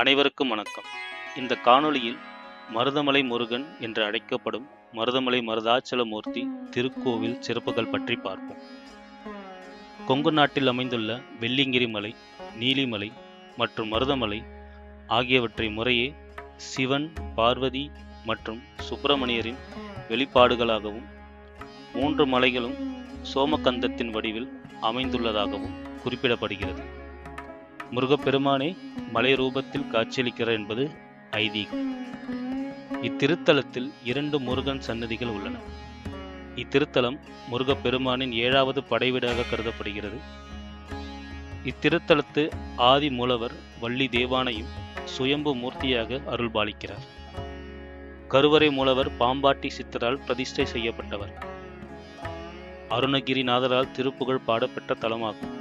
அனைவருக்கும் வணக்கம். இந்த காணொளியில் மருதமலை முருகன் என்று அழைக்கப்படும் மருதமலை மருதாச்சலமூர்த்தி திருக்கோவில் சிறப்புகள் பற்றி பார்ப்போம். கொங்கு நாட்டில் அமைந்துள்ள வெள்ளிங்கிரி மலை நீலிமலை மற்றும் மருதமலை ஆகியவற்றை முறையே சிவன் பார்வதி மற்றும் சுப்பிரமணியரின் வெளிப்பாடுகளாகவும் மூன்று மலைகளும் சோமகந்தத்தின் வடிவில் அமைந்துள்ளதாகவும் குறிப்பிடப்படுகிறது. முருகப்பெருமானே மலை ரூபத்தில் காட்சியளிக்கிறார் என்பது ஐதீகம். இத்திருத்தலத்தில் இரண்டு முருகன் சன்னதிகள் உள்ளன. இத்திருத்தலம் முருகப்பெருமானின் ஏழாவது படைவீடாக கருதப்படுகிறது. இத்திருத்தலத்து ஆதி மூலவர் வள்ளி தேவானையும் சுயம்பு மூர்த்தியாக அருள்பாலிக்கிறார் கருவறை மூலவர் பாம்பாட்டி சித்தரால் பிரதிஷ்டை செய்யப்பட்டவர். அருணகிரிநாதரால் திருப்புகழ் பாடப்பெற்ற தலமாகும்.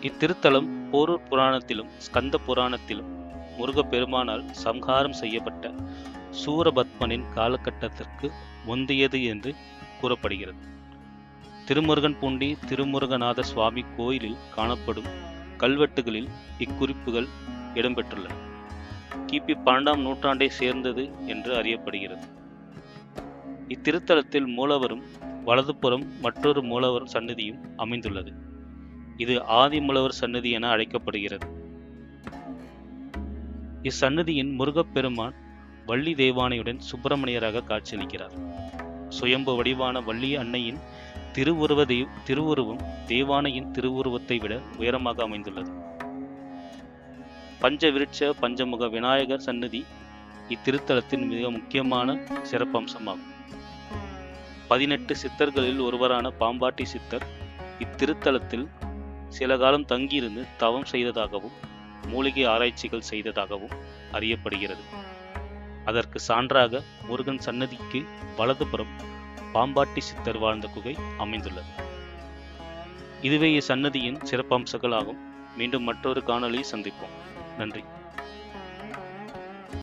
இத்திருத்தலம் போரூர் புராணத்திலும் ஸ்கந்த புராணத்திலும் முருகப்பெருமானால் சம்ஹாரம் செய்யப்பட்ட சூரபத்மனின் காலகட்டத்திற்கு முந்தையது என்று கூறப்படுகிறது. திருமுருகன் பூண்டி திருமுருகநாத சுவாமி கோயிலில் காணப்படும் கல்வெட்டுகளில் இக்குறிப்புகள் இடம்பெற்றுள்ளன. கிபி பன்னெண்டாம் நூற்றாண்டை சேர்ந்தது என்று அறியப்படுகிறது. இத்திருத்தலத்தில் மூலவரும் வலதுபுறம் மற்றொரு மூலவர் சன்னதியும் அமைந்துள்ளது. இது ஆதிமூலவர் சன்னதி என அழைக்கப்படுகிறது. இச்சன்னதியின் முருகப்பெருமான் வள்ளி தேவானையுடன் சுப்பிரமணியராக காட்சியளிக்கிறார். சுயம்பு வடிவான வள்ளி அன்னையின் திருவுருவ தெய்வ திருவுருவம் தேவானையின் திருவுருவத்தை விட உயரமாக அமைந்துள்ளது. பஞ்ச விருட்ச பஞ்சமுக விநாயகர் சன்னதி இத்திருத்தலத்தின் மிக முக்கியமான சிறப்பம்சமாகும். பதினெட்டு சித்தர்களில் ஒருவரான பாம்பாட்டி சித்தர் இத்திருத்தலத்தில் சில காலம் தங்கியிருந்து தவம் செய்ததாகவும் மூலிகை ஆராய்ச்சிகள் செய்ததாகவும் அறியப்படுகிறது. அதற்கு சான்றாக முருகன் சன்னதிக்கு வலதுபுறம் பாம்பாட்டி சித்தர் வாழ்ந்த குகை அமைந்துள்ளது. இதுவே இச்சன்னதியின் சிறப்பம்சங்களாகும். மீண்டும் மற்றொரு காணொலியை சந்திப்போம். நன்றி.